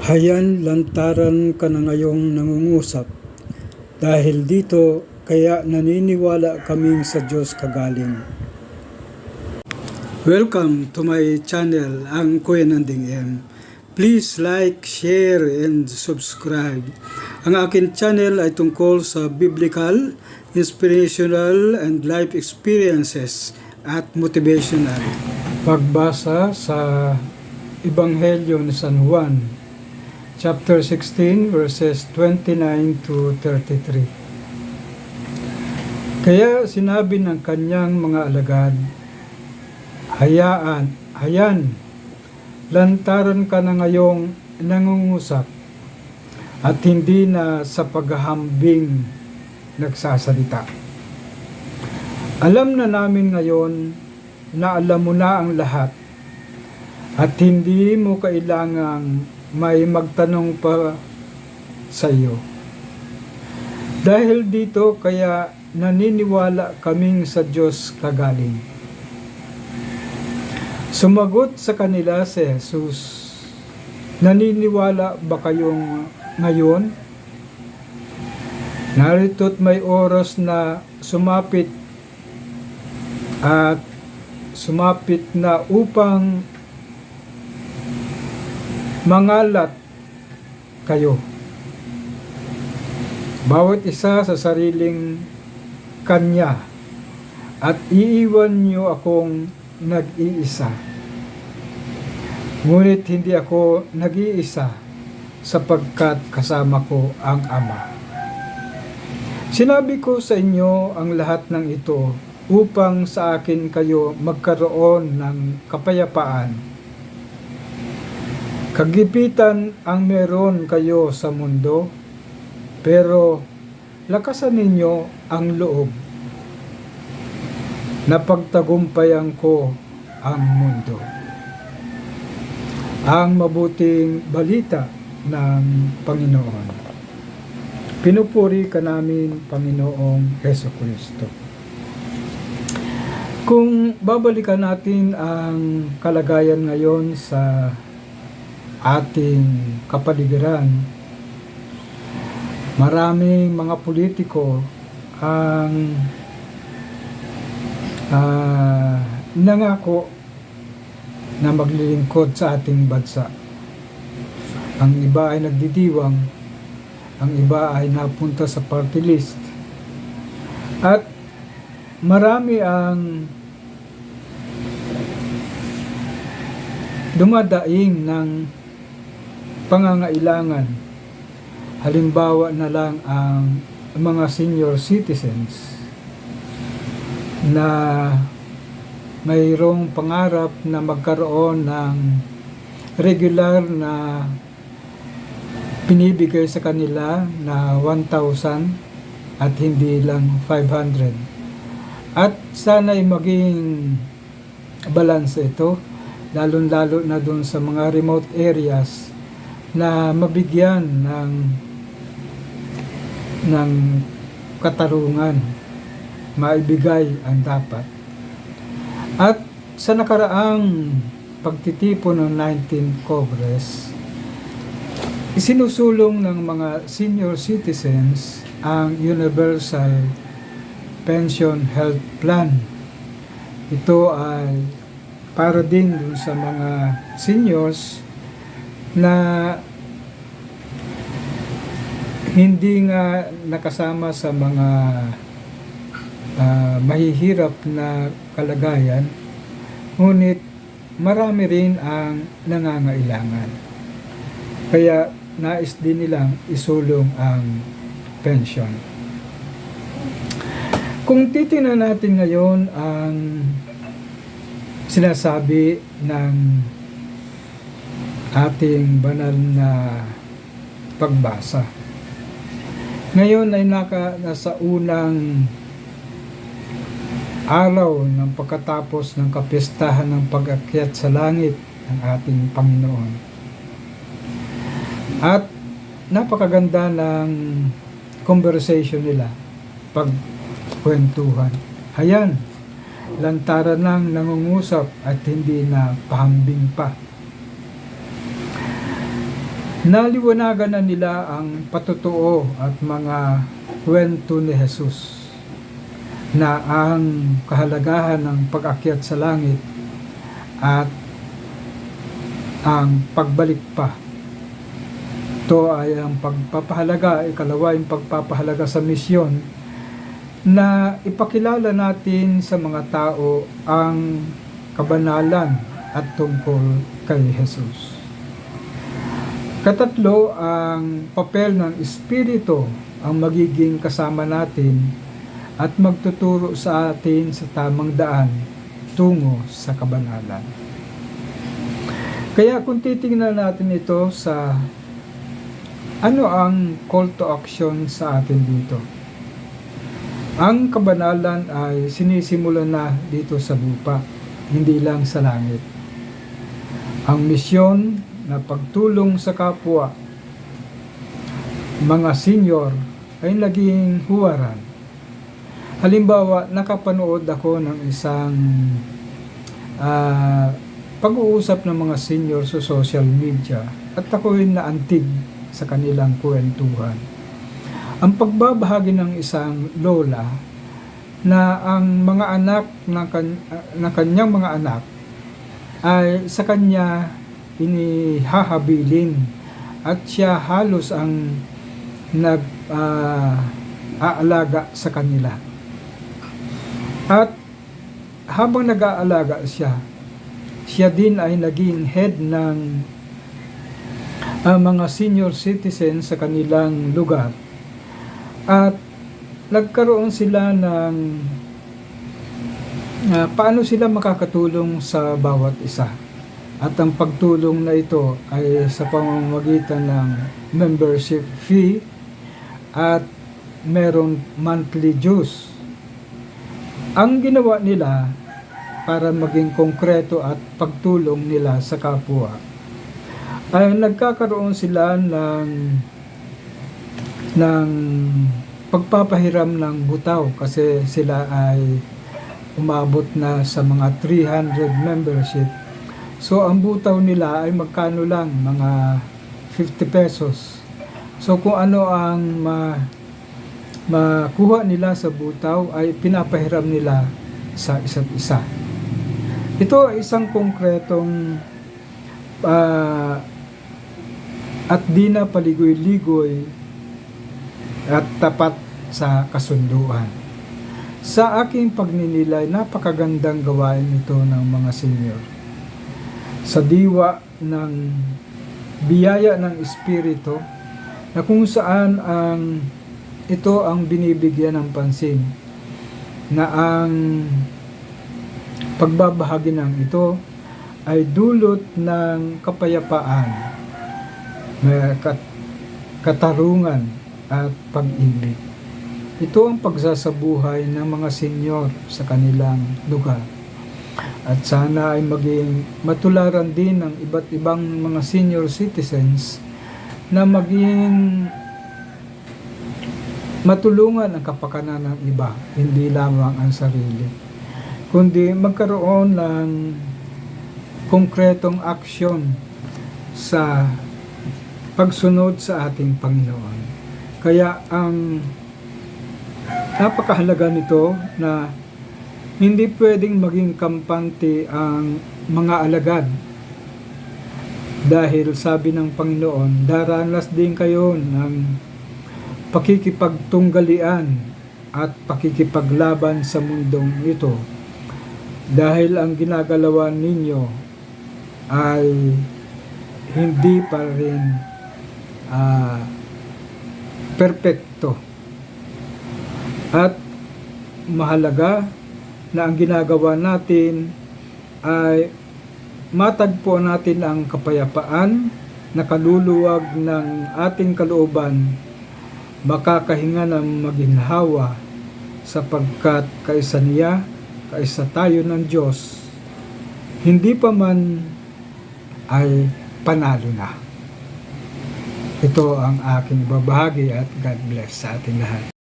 Hayan lantaran ka na ngayong nangungusap. Dahil dito, kaya naniniwala kaming sa Diyos kagaling. Welcome to my channel, ang Kuya Nanding M. Please like, share, and subscribe. Ang akin channel ay tungkol sa biblical, inspirational, and life experiences at motivational. Pagbasa sa Ebanghelyo ni San Juan, chapter 16, verses 29 to 33. Kaya sinabi ng kanyang mga alagad, Hayaan, hayan, lantaran ka na ngayong nangungusap at hindi na sa paghahambing nagsasalita. Alam na namin ngayon na alam mo na ang lahat at hindi mo kailangang may magtanong pa sa iyo. Dahil dito kaya naniniwala kaming sa Diyos kagaling. Sumagot sa kanila si Jesus, Naniniwala ba kayong ngayon? Narito't may oras na sumapit at sumapit na upang mangalat kayo. Bawat isa sa sariling kanya at iiwan niyo akong nag-iisa. Ngunit hindi ako nag-iisa sapagkat kasama ko ang Ama. Sinabi ko sa inyo ang lahat ng ito upang sa akin kayo magkaroon ng kapayapaan. Kagipitan ang meron kayo sa mundo, pero lakasan ninyo ang loob. Napagtagumpayan ko ang mundo. Ang mabuting balita ng Panginoon. Pinupuri ka namin, Panginoong Heso Kristo. Kung babalikan natin ang kalagayan ngayon sa ating kapaligiran, maraming mga politiko ang ah, nangako na maglilingkod sa ating bansa. Ang iba ay nagdidiwang, ang iba ay napunta sa party list. At marami ang dumadaing ng pangangailangan. Halimbawa na lang ang mga senior citizens na mayroong pangarap na magkaroon ng regular na pinibigay sa kanila na 1,000 at hindi lang 500. At sana ay maging balance ito, lalong-lalo na doon sa mga remote areas na mabigyan ng ng katarungan maibigay ang dapat. At sa nakaraang pagtitipon ng 19th Congress, isinusulong ng mga senior citizens ang Universal Pension Health Plan. Ito ay para din dun sa mga seniors na hindi nga nakasama sa mga uh, mahihirap na kalagayan, ngunit marami rin ang nangangailangan. Kaya nais din nilang isulong ang pension. Kung titingnan natin ngayon ang sinasabi ng ating banal na pagbasa. Ngayon ay naka, nasa unang araw ng pagkatapos ng kapistahan ng pag-akyat sa langit ng ating Panginoon. At napakaganda ng conversation nila pagkwentuhan. Hayan, lantaran ng nangungusap at hindi na pahambing pa. Naliwanagan na nila ang patutuo at mga kwento ni Jesus na ang kahalagahan ng pag-akyat sa langit at ang pagbalik pa. Ito ay ang pagpapahalaga, ikalawa yung pagpapahalaga sa misyon na ipakilala natin sa mga tao ang kabanalan at tungkol kay Jesus. Katatlo, ang papel ng Espiritu ang magiging kasama natin at magtuturo sa atin sa tamang daan tungo sa kabanalan. Kaya kung titingnan natin ito sa ano ang call to action sa atin dito? Ang kabanalan ay sinisimulan na dito sa lupa, hindi lang sa langit. Ang misyon na pagtulong sa kapwa, mga senior ay naging huwaran. Halimbawa, nakapanood ako ng isang ah, pag-uusap ng mga senior sa social media at ako'y naantig sa kanilang kwentuhan. Ang pagbabahagi ng isang lola na ang mga anak ng, kan- ng kanyang mga anak ay sa kanya inihahabilin at siya halos ang nag ah, sa kanila. At habang nag-aalaga siya, siya din ay naging head ng ah, mga senior citizen sa kanilang lugar. At nagkaroon sila ng ah, paano sila makakatulong sa bawat isa. At ang pagtulong na ito ay sa pamamagitan ng membership fee at merong monthly dues. Ang ginawa nila para maging konkreto at pagtulong nila sa kapwa ay nagkakaroon sila ng ng pagpapahiram ng butaw kasi sila ay umabot na sa mga 300 membership. So ang butaw nila ay magkano lang mga 50 pesos. So kung ano ang ma makuha nila sa butaw ay pinapahiram nila sa isa't isa. Ito ay isang konkretong ah, at di na paligoy-ligoy at tapat sa kasunduan. Sa aking pagninilay, napakagandang gawain ito ng mga senior. Sa diwa ng biyaya ng Espiritu na kung saan ang ito ang binibigyan ng pansin na ang pagbabahagi ng ito ay dulot ng kapayapaan, katarungan at pag-ibig. Ito ang pagsasabuhay ng mga senyor sa kanilang lugar. At sana ay maging matularan din ng iba't ibang mga senior citizens na maging matulungan ang kapakanan ng iba, hindi lamang ang sarili. Kundi magkaroon ng konkretong aksyon sa pagsunod sa ating Panginoon. Kaya ang napakahalaga nito na hindi pwedeng maging kampante ang mga alagad. Dahil sabi ng Panginoon, daranas din kayo ng pakikipagtunggalian at pakikipaglaban sa mundong ito. Dahil ang ginagalawan ninyo ay hindi pa rin ah, perpekto. At mahalaga na ang ginagawa natin ay matagpo natin ang kapayapaan na kaluluwag ng ating kalooban makakahinga ng maginhawa sapagkat kaisa niya, kaisa tayo ng Diyos, hindi pa man ay panalo na. Ito ang aking babahagi at God bless sa ating lahat.